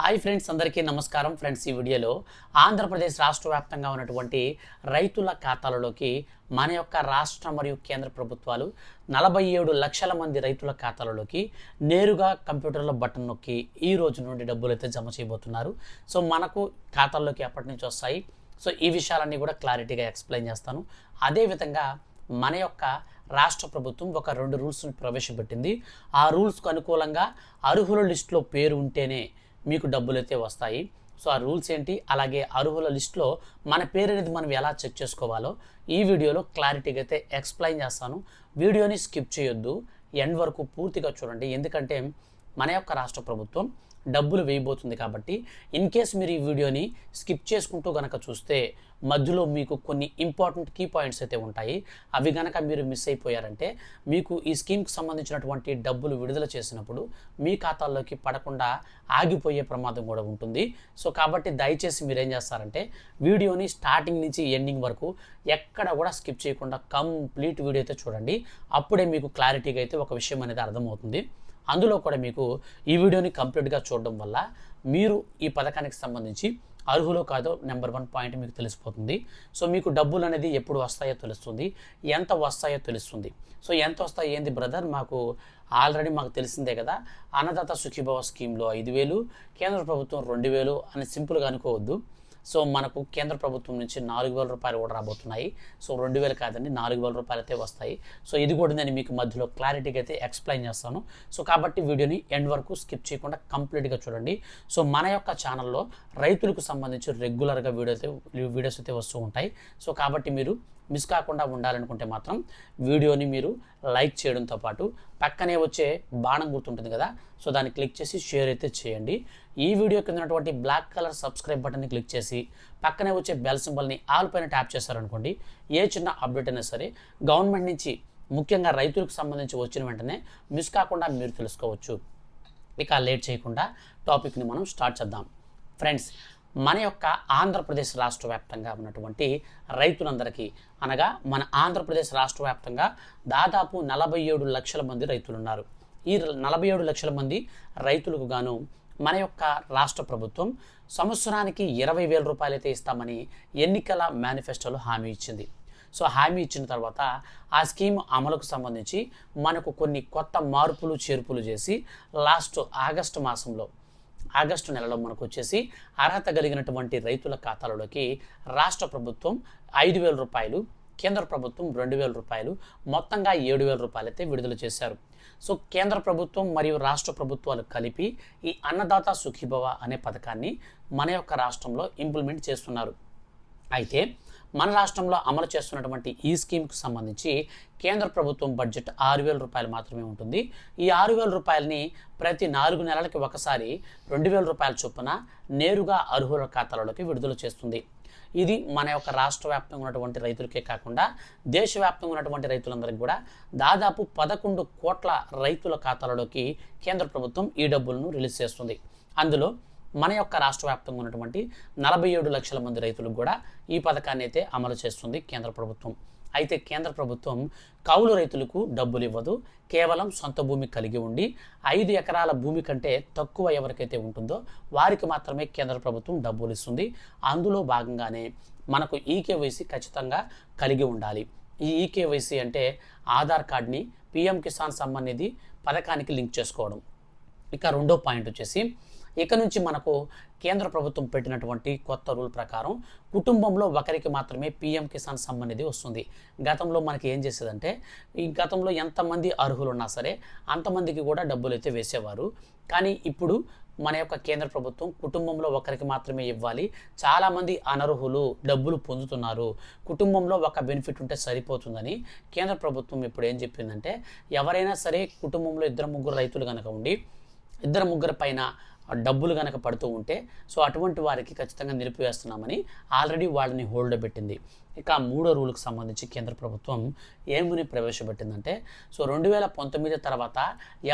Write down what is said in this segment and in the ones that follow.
Hi friends అందరికీ నమస్కారం. Friends ఈ వీడియోలో ఆంధ్రప్రదేశ్ రాష్ట్ర వ్యాప్తంగా ఉన్నటువంటి రైతుల ఖాతాలలోకి మన యొక్క రాష్ట్ర మరియు కేంద్ర ప్రభుత్వాలు నలభై ఏడు లక్షల మంది రైతుల ఖాతాలలోకి నేరుగా కంప్యూటర్లో బటన్ నొక్కి ఈ రోజు నుండి డబ్బులు అయితే జమ చేయబోతున్నారు. సో మనకు ఖాతాల్లోకి ఎప్పటి నుంచి వస్తాయి. సో ఈ విషయాలన్నీ కూడా క్లారిటీగా ఎక్స్ప్లెయిన్ చేస్తాను. అదేవిధంగా మన యొక్క రాష్ట్ర ప్రభుత్వం ఒక రెండు రూల్స్ను ప్రవేశపెట్టింది. ఆ రూల్స్కు అనుకూలంగా అర్హుల లిస్టులో పేరు ఉంటేనే మీకు డబ్బులు అయితే వస్తాయి. సో ఆ రూల్స్ ఏంటి? అలాగే అర్హుల లిస్టులో మన పేరు అనేది మనం ఎలా చెక్ చేసుకోవాలో ఈ వీడియోలో క్లారిటీగా అయితే ఎక్స్ప్లెయిన్ చేస్తాను. వీడియోని స్కిప్ చేయొద్దు. ఎండ్ వరకు పూర్తిగా చూడండి. ఎందుకంటే మన యొక్క రాష్ట్ర ప్రభుత్వం డబ్బులు వేయబోతుంది కాబట్టి ఇన్ కేస్ మీరు ఈ వీడియోని స్కిప్ చేసుకుంటూ గనక చూస్తే మధ్యలో మీకు కొన్ని ఇంపార్టెంట్ కీ పాయింట్స్ అయితే ఉంటాయి. అవి గనక మీరు మిస్ అయిపోయారంటే మీకు ఈ స్కీమ్కి సంబంధించినటువంటి డబ్బులు విడుదల చేసినప్పుడు మీ ఖాతాల్లోకి పడకుండా ఆగిపోయే ప్రమాదం కూడా ఉంటుంది. సో కాబట్టి దయచేసి మీరు ఏం చేస్తారంటే వీడియోని స్టార్టింగ్ నుంచి ఎండింగ్ వరకు ఎక్కడ కూడా స్కిప్ చేయకుండా కంప్లీట్ వీడియో అయితే చూడండి. అప్పుడే మీకు క్లారిటీగా అయితే ఒక విషయం అనేది అర్థమవుతుంది. అందులో కూడా మీకు ఈ వీడియోని కంప్లీట్గా చూడడం వల్ల మీరు ఈ పథకానికి సంబంధించి అర్హులో కాదో నెంబర్ వన్ పాయింట్ మీకు తెలిసిపోతుంది. సో మీకు డబ్బులు అనేది ఎప్పుడు వస్తాయో తెలుస్తుంది. ఎంత వస్తాయో తెలుస్తుంది. సో ఎంత వస్తాయి ఏంది బ్రదర్? మాకు ఆల్రెడీ మాకు తెలిసిందే కదా అన్నదాత సుఖీభవ స్కీమ్లో ఐదు వేలు కేంద్ర ప్రభుత్వం రెండు వేలు అని సింపుల్గా అనుకోవద్దు. సో మనకు కేంద్ర ప్రభుత్వం నుంచి నాలుగు వేల రూపాయలు కూడా రాబోతున్నాయి. సో రెండు వేలు కాదండి నాలుగు వేల రూపాయలు అయితే వస్తాయి. సో ఇది కూడా నేను మీకు మధ్యలో క్లారిటీగా అయితే ఎక్స్ప్లెయిన్ చేస్తాను. సో కాబట్టి వీడియోని ఎండ్ వరకు స్కిప్ చేయకుండా కంప్లీట్గా చూడండి. సో మన యొక్క ఛానల్లో రైతులకు సంబంధించి రెగ్యులర్గా వీడియో అయితే వీడియోస్ అయితే వస్తూ ఉంటాయి. సో కాబట్టి మీరు మిస్ కాకుండా ఉండాలనుకుంటే మాత్రం వీడియోని మీరు లైక్ చేయడంతో పాటు పక్కనే వచ్చే బాణం గుర్తుంటుంది కదా సో దాన్ని క్లిక్ చేసి షేర్ అయితే చేయండి. ఈ వీడియో కింద ఉన్నటువంటి బ్లాక్ కలర్ సబ్స్క్రైబ్ బటన్ని క్లిక్ చేసి పక్కనే వచ్చే బెల్ సింబల్ని ఆల్ పైన ట్యాప్ చేశారనుకోండి ఏ చిన్న అప్డేట్ అయినా సరే గవర్నమెంట్ నుంచి ముఖ్యంగా రైతులకు సంబంధించి వచ్చిన వెంటనే మిస్ కాకుండా మీరు తెలుసుకోవచ్చు. ఇక లేట్ చేయకుండా టాపిక్ని మనం స్టార్ట్ చేద్దాం. ఫ్రెండ్స్ మన యొక్క ఆంధ్రప్రదేశ్ రాష్ట్ర వ్యాప్తంగా ఉన్నటువంటి రైతులందరికీ అనగా మన ఆంధ్రప్రదేశ్ రాష్ట్ర వ్యాప్తంగా దాదాపు నలభై ఏడు లక్షల మంది రైతులు ఉన్నారు ఈ నలభై ఏడు లక్షల మంది రైతులకు గాను మన యొక్క రాష్ట్ర ప్రభుత్వం సంవత్సరానికి ఇరవై వేల రూపాయలు అయితే ఇస్తామని ఎన్నికల మేనిఫెస్టోలో హామీ ఇచ్చింది. సో హామీ ఇచ్చిన తర్వాత ఆ స్కీమ్ అమలుకు సంబంధించి మనకు కొన్ని కొత్త మార్పులు చేర్పులు చేసి లాస్ట్ ఆగస్టు మాసంలో ఆగస్టు నెలలో మనకు వచ్చేసి అర్హత కలిగినటువంటి రైతుల ఖాతాలలోకి రాష్ట్ర ప్రభుత్వం ఐదు వేల రూపాయలు కేంద్ర ప్రభుత్వం రెండు వేల రూపాయలు మొత్తంగా ఏడు వేల రూపాయలు అయితే విడుదల చేశారు. సో కేంద్ర ప్రభుత్వం మరియు రాష్ట్ర ప్రభుత్వాలు కలిపి ఈ అన్నదాత సుఖీభవ అనే పథకాన్ని మన యొక్క రాష్ట్రంలో ఇంప్లిమెంట్ చేస్తున్నారు. అయితే మన రాష్ట్రంలో అమలు చేస్తున్నటువంటి ఈ స్కీమ్కు సంబంధించి కేంద్ర ప్రభుత్వం బడ్జెట్ ఆరు వేల రూపాయలు మాత్రమే ఉంటుంది. ఈ ఆరు వేల రూపాయలని ప్రతి నాలుగు నెలలకి ఒకసారి రెండు వేల రూపాయల చొప్పున నేరుగా అర్హుల ఖాతాలలోకి విడుదల చేస్తుంది. ఇది మన యొక్క రాష్ట్ర వ్యాప్తంగా ఉన్నటువంటి రైతులకే కాకుండా దేశవ్యాప్తంగా ఉన్నటువంటి రైతులందరికీ కూడా దాదాపు పదకొండు కోట్ల రైతుల ఖాతాలలోకి కేంద్ర ప్రభుత్వం ఈ డబ్బులను రిలీజ్ చేస్తుంది. అందులో మన యొక్క రాష్ట్ర వ్యాప్తంగా ఉన్నటువంటి నలభై ఏడు లక్షల మంది రైతులకు కూడా ఈ పథకాన్ని అయితే అమలు చేస్తుంది కేంద్ర ప్రభుత్వం. అయితే కేంద్ర ప్రభుత్వం కౌలు రైతులకు డబ్బులు ఇవ్వదు. కేవలం సొంత భూమి కలిగి ఉండి ఐదు ఎకరాల భూమి కంటే తక్కువ ఎవరికైతే ఉంటుందో వారికి మాత్రమే కేంద్ర ప్రభుత్వం డబ్బులు ఇస్తుంది. అందులో భాగంగానే మనకు ఈకేవైసీ ఖచ్చితంగా కలిగి ఉండాలి. ఈ ఈకేవైసీ అంటే ఆధార్ కార్డ్ని పిఎం కిసాన్ సమ్మాన్ నిధి పథకానికి లింక్ చేసుకోవడం. ఇక రెండో పాయింట్ వచ్చేసి ఇక నుంచి మనకు కేంద్ర ప్రభుత్వం పెట్టినటువంటి కొత్త రూల్ ప్రకారం కుటుంబంలో ఒకరికి మాత్రమే పీఎం కిసాన్ సమ్మాన్ వస్తుంది. గతంలో మనకి ఏం చేసేదంటే ఈ గతంలో ఎంతమంది అర్హులు ఉన్నా సరే అంతమందికి కూడా డబ్బులు అయితే వేసేవారు. కానీ ఇప్పుడు మన యొక్క కేంద్ర ప్రభుత్వం కుటుంబంలో ఒకరికి మాత్రమే ఇవ్వాలి. చాలామంది అనర్హులు డబ్బులు పొందుతున్నారు. కుటుంబంలో ఒక బెనిఫిట్ ఉంటే సరిపోతుందని కేంద్ర ప్రభుత్వం ఇప్పుడు ఏం చెప్పిందంటే ఎవరైనా సరే కుటుంబంలో ఇద్దరు ముగ్గురు రైతులు కనుక ఉండి ఇద్దరు ముగ్గురు పైన డబ్బులు కనుక పడుతూ ఉంటే సో అటువంటి వారికి ఖచ్చితంగా నిలిపివేస్తున్నామని ఆల్రెడీ వాళ్ళని హోల్డ్ పెట్టింది. ఇక మూడో రూల్కి సంబంధించి కేంద్ర ప్రభుత్వం ఏముని ప్రవేశపెట్టిందంటే సో రెండు వేల పంతొమ్మిది తర్వాత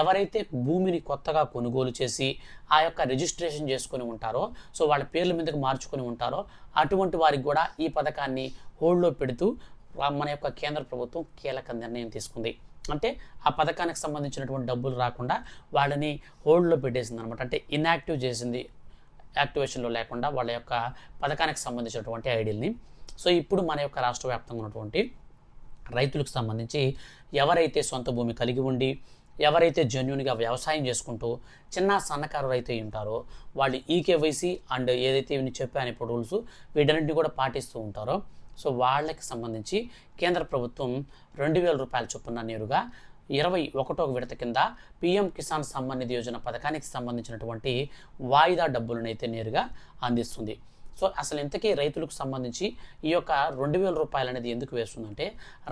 ఎవరైతే భూమిని కొత్తగా కొనుగోలు చేసి ఆ యొక్క రిజిస్ట్రేషన్ చేసుకొని ఉంటారో సో వాళ్ళ పేర్ల మీదకి మార్చుకొని ఉంటారో అటువంటి వారికి కూడా ఈ పథకాన్ని హోల్డ్లో పెడుతూ మన యొక్క కేంద్ర ప్రభుత్వం కీలక నిర్ణయం తీసుకుంది. అంటే ఆ పథకానికి సంబంధించినటువంటి డబ్బులు రాకుండా వాళ్ళని హోల్డ్లో పెట్టేసింది అనమాట అంటే ఇన్యాక్టివ్ చేసింది యాక్టివేషన్లో లేకుండా వాళ్ళ యొక్క పథకానికి సంబంధించినటువంటి ఐడియల్ని సో ఇప్పుడు మన యొక్క రాష్ట్ర వ్యాప్తంగా ఉన్నటువంటి రైతులకు సంబంధించి ఎవరైతే సొంత భూమి కలిగి ఉండి ఎవరైతే జెన్యున్గా వ్యవసాయం చేసుకుంటూ చిన్న సన్నకారు రైతు ఉంటారో వాళ్ళు ఈకేవైసీ అండ్ ఏదైతే ఇవి చెప్పాను ఇప్పుడు రూల్స్ వీటన్నింటినీ కూడా పాటిస్తూ ఉంటారో సో వాళ్ళకి సంబంధించి కేంద్ర ప్రభుత్వం రెండు వేల రూపాయల చొప్పున నేరుగా ఇరవై ఒకటో విడత కింద పిఎం కిసాన్ సమ్మాన్ నిధి యోజన పథకానికి సంబంధించినటువంటి వాయిదా డబ్బులను అయితే నేరుగా అందిస్తుంది. సో అసలు ఇంతకీ రైతులకు సంబంధించి ఈ యొక్క రెండు వేల రూపాయలు అనేది ఎందుకు వేస్తుందంటే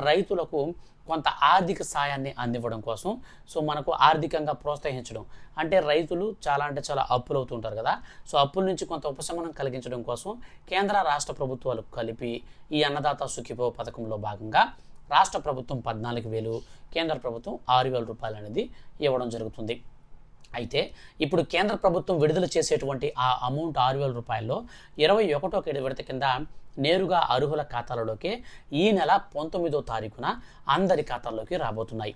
రైతులకు కొంత ఆర్థిక సాయాన్ని అందివ్వడం కోసం. సో మనకు ఆర్థికంగా ప్రోత్సహించడం. అంటే రైతులు చాలా అంటే చాలా అప్పులు అవుతుంటారు కదా. సో అప్పుల నుంచి కొంత ఉపశమనం కలిగించడం కోసం కేంద్ర రాష్ట్ర ప్రభుత్వాలు కలిపి ఈ అన్నదాత సుఖిపో పథకంలో భాగంగా రాష్ట్ర ప్రభుత్వం పద్నాలుగు వేలు కేంద్ర ప్రభుత్వం ఆరు వేల రూపాయలు అనేది ఇవ్వడం జరుగుతుంది. అయితే ఇప్పుడు కేంద్ర ప్రభుత్వం విడుదల చేసేటువంటి ఆ అమౌంట్ ఆరు వేల రూపాయల్లో ఇరవై ఒకటో విడత కింద నేరుగా అర్హుల ఖాతాలలోకి ఈ నెల పంతొమ్మిదో తారీఖున అందరి ఖాతాల్లోకి రాబోతున్నాయి.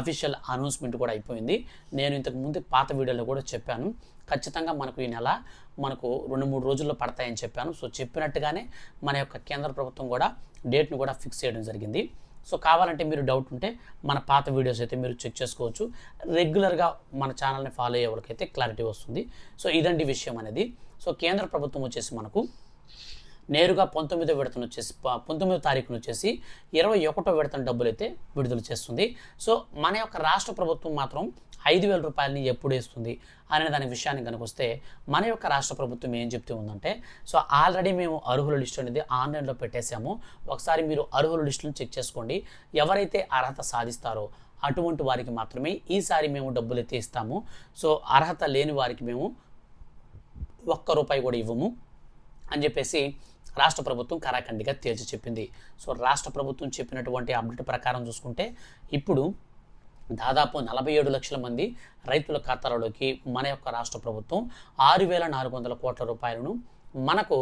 అఫీషియల్ అనౌన్స్మెంట్ కూడా అయిపోయింది. నేను ఇంతకు ముందు పాత వీడియోలో కూడా చెప్పాను. ఖచ్చితంగా మనకు ఈ నెల మనకు రెండు మూడు రోజుల్లో పడతాయని చెప్పాను. సో చెప్పినట్టుగానే మన యొక్క కేంద్ర ప్రభుత్వం కూడా డేట్ను కూడా ఫిక్స్ చేయడం జరిగింది. సో కావాలంటే మీరు డౌట్ ఉంటే మన పాత వీడియోస్ అయితే మీరు చెక్ చేసుకోవచ్చు. రెగ్యులర్గా మన ఛానల్ని ఫాలో అయ్యే వాళ్ళకైతే క్లారిటీ వస్తుంది. సో ఇదండి విషయం అనేది. సో కేంద్ర ప్రభుత్వం వచ్చేసి మనకు నేరుగా పంతొమ్మిదో విడతను వచ్చేసి పంతొమ్మిదో తారీఖున వచ్చేసి ఇరవై ఒకటో విడతను డబ్బులు అయితే విడుదల చేస్తుంది. సో మన యొక్క రాష్ట్ర ప్రభుత్వం మాత్రం ఐదు వేల రూపాయలని ఎప్పుడు వేస్తుంది అనే దాని విషయాన్ని కనుక వస్తే మన యొక్క రాష్ట్ర ప్రభుత్వం ఏం చెప్తూ ఉందంటే సో ఆల్రెడీ మేము అర్హుల లిస్టు అనేది ఆన్లైన్లో పెట్టేశాము. ఒకసారి మీరు అర్హుల లిస్టులను చెక్ చేసుకోండి. ఎవరైతే అర్హత సాధిస్తారో అటువంటి వారికి మాత్రమే ఈసారి మేము డబ్బులు అయితే ఇస్తాము. సో అర్హత లేని వారికి మేము ఒక్క రూపాయి కూడా ఇవ్వము అని చెప్పేసి రాష్ట్ర ప్రభుత్వం కరాఖండిగా తేల్చి చెప్పింది. సో రాష్ట్ర ప్రభుత్వం చెప్పినటువంటి అప్డేట్ ప్రకారం చూసుకుంటే ఇప్పుడు దాదాపు నలభై ఏడు లక్షల మంది రైతుల ఖాతాలలోకి మన యొక్క రాష్ట్ర ప్రభుత్వం ఆరు వేల నాలుగు వందల కోట్ల రూపాయలను మనకు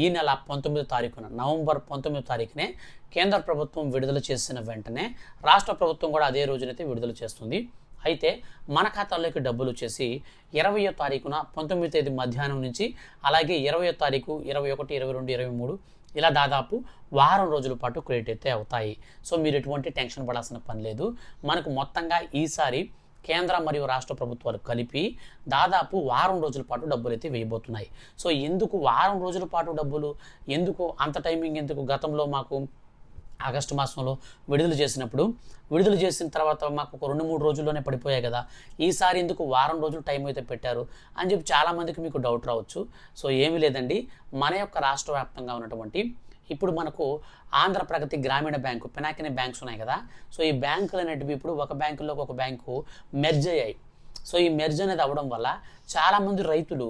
ఈ నెల పంతొమ్మిదో తారీఖున నవంబర్ పంతొమ్మిదో తారీఖునే కేంద్ర ప్రభుత్వం విడుదల చేసిన వెంటనే రాష్ట్ర ప్రభుత్వం కూడా అదే రోజునైతే విడుదల చేస్తుంది. అయితే మన ఖాతాలోకి డబ్బులు వచ్చేసి ఇరవయో తారీఖున పంతొమ్మిది తేదీ మధ్యాహ్నం నుంచి అలాగే ఇరవయో తారీఖు ఇరవై ఒకటి ఇరవై రెండు ఇరవై మూడు ఇలా దాదాపు వారం రోజుల పాటు క్రెడిట్ అయితే అవుతాయి. సో మీరు ఎటువంటి టెన్షన్ పడాల్సిన పని లేదు. మనకు మొత్తంగా ఈసారి కేంద్ర మరియు రాష్ట్ర ప్రభుత్వాలు కలిపి దాదాపు వారం రోజుల పాటు డబ్బులు అయితే వేయబోతున్నాయి. సో ఎందుకు వారం రోజుల పాటు డబ్బులు? ఎందుకు? అంత టైమింగ్ ఎందుకు? గతంలో మాకు ఆగస్టు మాసంలో విడుదల చేసినప్పుడు విడుదల చేసిన తర్వాత మాకు ఒక రెండు మూడు రోజుల్లోనే పడిపోయాయి కదా. ఈసారి ఎందుకు వారం రోజులు టైం అయితే పెట్టారు అని చెప్పి చాలామందికి మీకు డౌట్ రావచ్చు. సో ఏమీ లేదండి. మన యొక్క రాష్ట్ర వ్యాప్తంగా ఉన్నటువంటి ఇప్పుడు మనకు ఆంధ్ర ప్రగతి గ్రామీణ బ్యాంకు పినాకిని బ్యాంక్స్ ఉన్నాయి కదా. సో ఈ బ్యాంకులు అనేటివి ఇప్పుడు ఒక బ్యాంకులోకి ఒక బ్యాంకు మెర్జ్ అయ్యాయి. సో ఈ మెర్జ్ అనేది అవ్వడం వల్ల చాలామంది రైతులు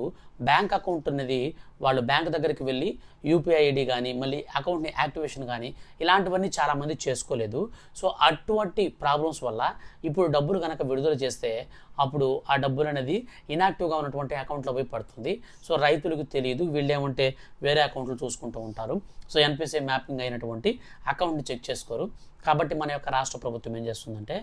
బ్యాంక్ అకౌంట్ అనేది వాళ్ళు బ్యాంక్ దగ్గరికి వెళ్ళి యూపీఐ ఐడి కానీ మళ్ళీ అకౌంట్ని యాక్టివేషన్ కానీ ఇలాంటివన్నీ చాలామంది చేసుకోలేదు. సో అటువంటి ప్రాబ్లమ్స్ వల్ల ఇప్పుడు డబ్బులు కనుక విడుదల చేస్తే అప్పుడు ఆ డబ్బులు అనేది ఇనాక్టివ్గా ఉన్నటువంటి అకౌంట్లో పోయి పడుతుంది. సో రైతులకు తెలియదు వీళ్ళు ఏమంటే వేరే అకౌంట్లు చూసుకుంటూ ఉంటారు. సో ఎన్పిసిఐ మ్యాపింగ్ అయినటువంటి అకౌంట్ని చెక్ చేసుకోరు. కాబట్టి మన యొక్క రాష్ట్ర ప్రభుత్వం ఏం చేస్తుందంటే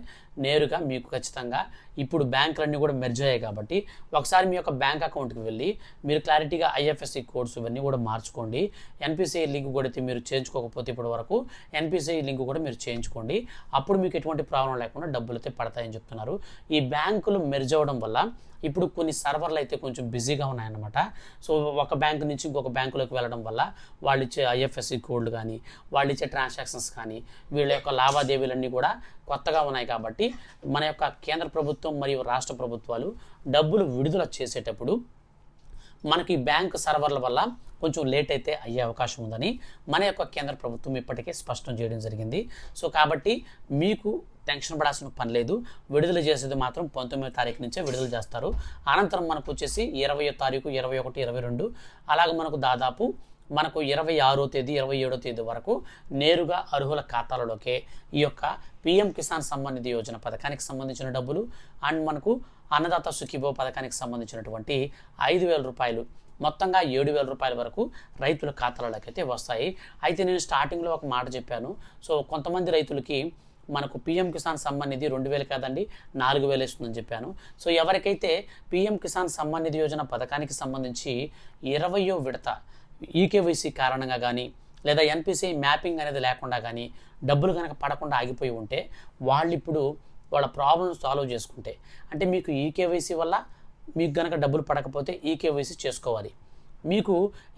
నేరుగా మీకు ఖచ్చితంగా ఇప్పుడు బ్యాంకులన్నీ కూడా మెర్జ్ అయ్యాయి కాబట్టి ఒకసారి మీ యొక్క బ్యాంక్ అకౌంట్కి వెళ్ళి మీరు క్లారిటీగా ఐఎఫ్ఎస్సి కోడ్స్ ఇవన్నీ కూడా మార్చుకోండి. ఎన్పిసిఐ లింక్ కూడా అయితే మీరు చేయించుకోకపోతే ఇప్పటి వరకు ఎన్పిసిఐ లింక్ కూడా మీరు చేయించుకోండి. అప్పుడు మీకు ఎటువంటి ప్రాబ్లం లేకుండా డబ్బులు అయితే పడతాయని చెప్తున్నారు. ఈ బ్యాంకులు మెర్జ్ అవ్వడం వల్ల ఇప్పుడు కొన్ని సర్వర్లు అయితే కొంచెం బిజీగా ఉన్నాయన్నమాట. సో ఒక బ్యాంక్ నుంచి ఇంకొక బ్యాంకులోకి వెళ్ళడం వల్ల వాళ్ళు ఇచ్చే ఐఎఫ్ఎస్సి కోడ్లు కానీ వాళ్ళు ఇచ్చే ట్రాన్సాక్షన్స్ కానీ వీళ్ళ యొక్క లావాదేవీలన్నీ కూడా కొత్తగా ఉన్నాయి కాబట్టి మన యొక్క కేంద్ర ప్రభుత్వం మరియు రాష్ట్ర ప్రభుత్వాలు డబ్బులు విడుదల చేసేటప్పుడు మనకి బ్యాంక్ సర్వర్ల వల్ల కొంచెం లేట్ అయితే అయ్యే అవకాశం ఉందని మన యొక్క కేంద్ర ప్రభుత్వం ఇప్పటికే స్పష్టం చేయడం జరిగింది. సో కాబట్టి మీకు టెన్షన్ పడాల్సిన పని లేదు. విడుదల చేసేది మాత్రం పంతొమ్మిదో తారీఖు నుంచే విడుదల చేస్తారు. అనంతరం మనకు వచ్చేసి ఇరవయో తారీఖు ఇరవై ఒకటి ఇరవై రెండు అలాగే మనకు దాదాపు మనకు ఇరవై ఆరో తేదీ ఇరవై ఏడో తేదీ వరకు నేరుగా అర్హుల ఖాతాలలోకే ఈ యొక్క పిఎం కిసాన్ సమ్మాన్ నిధి యోజన పథకానికి సంబంధించిన డబ్బులు అండ్ మనకు అన్నదాత సుఖీభో పథకానికి సంబంధించినటువంటి ఐదు వేల రూపాయలు మొత్తంగా ఏడు వేల రూపాయల వరకు రైతుల ఖాతాలలోకి అయితే వస్తాయి. అయితే నేను స్టార్టింగ్లో ఒక మాట చెప్పాను. సో కొంతమంది రైతులకి మనకు పిఎం కిసాన్ సమ్మాన్ నిధి రెండు వేలు కాదండి నాలుగు వేలు ఇస్తుందని చెప్పాను. సో ఎవరికైతే పిఎం కిసాన్ సమ్మాన్ నిధి యోజన పథకానికి సంబంధించి ఇరవయో విడత ఈకేవైసీ కారణంగా కానీ లేదా ఎన్పిసి మ్యాపింగ్ అనేది లేకుండా కానీ డబ్బులు కనుక పడకుండా ఆగిపోయి ఉంటే వాళ్ళు ఇప్పుడు వాళ్ళ ప్రాబ్లమ్ సాల్వ్ చేసుకుంటే. అంటే మీకు ఈకేవైసీ వల్ల మీకు కనుక డబ్బులు పడకపోతే ఈకేవైసీ చేసుకోవాలి. మీకు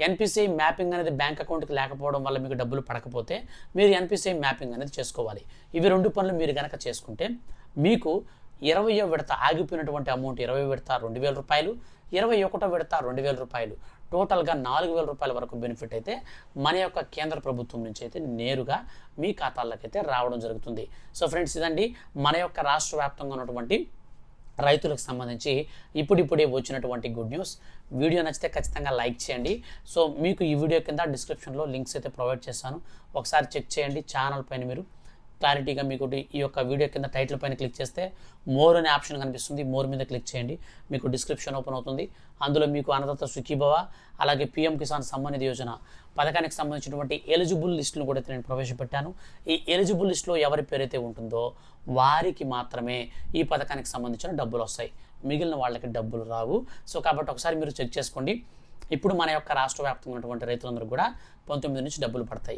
ఎన్పిసిఐ మ్యాపింగ్ అనేది బ్యాంక్ అకౌంట్కి లేకపోవడం వల్ల మీకు డబ్బులు పడకపోతే మీరు ఎన్పిసిఐ మ్యాపింగ్ అనేది చేసుకోవాలి. ఇవి రెండు పనులు మీరు కనుక చేసుకుంటే మీకు ఇరవయో విడత ఆగిపోయినటువంటి అమౌంట్ ఇరవై విడత రెండు వేల రూపాయలు ఇరవై ఒకటో విడత రెండు వేల రూపాయలు. టోటల్గా నాలుగు వేల రూపాయల వరకు బెనిఫిట్ అయితే మన యొక్క కేంద్ర ప్రభుత్వం నుంచి అయితే నేరుగా మీ ఖాతాల్లోకి అయితే రావడం జరుగుతుంది. సో ఫ్రెండ్స్ ఇదండి మన యొక్క రాష్ట్ర వ్యాప్తంగా ఉన్నటువంటి రైతులకు సంబంధించి ఇప్పుడిప్పుడే వచ్చినటువంటి గుడ్ న్యూస్. వీడియో నచ్చితే ఖచ్చితంగా లైక్ చేయండి. సో మీకు ఈ వీడియో కింద డిస్క్రిప్షన్లో లింక్స్ అయితే ప్రొవైడ్ చేస్తాను. ఒకసారి చెక్ చేయండి. ఛానల్ పైన మీరు క్లారిటీగా మీకు ఈ యొక్క వీడియో కింద టైటిల్ పైన క్లిక్ చేస్తే మోర్ అనే ఆప్షన్ కనిపిస్తుంది. మోర్ మీద క్లిక్ చేయండి. మీకు డిస్క్రిప్షన్ ఓపెన్ అవుతుంది. అందులో మీకు అన్నదాత సుఖీభవ అలాగే పిఎం కిసాన్ సమ్మనిధి యోజన పథకానికి సంబంధించినటువంటి ఎలిజిబుల్ లిస్టును కూడా నేను ప్రవేశపెట్టాను. ఈ ఎలిజిబుల్ లిస్టులో ఎవరి పేరైతే ఉంటుందో వారికి మాత్రమే ఈ పథకానికి సంబంధించిన డబ్బులు వస్తాయి. మిగిలిన వాళ్ళకి డబ్బులు రావు. సో కాబట్టి ఒకసారి మీరు చెక్ చేసుకోండి. ఇప్పుడు మన యొక్క రాష్ట్ర వ్యాప్తంగా ఉన్నటువంటి రైతులందరూ కూడా పంతొమ్మిది నుంచి డబ్బులు పడతాయి.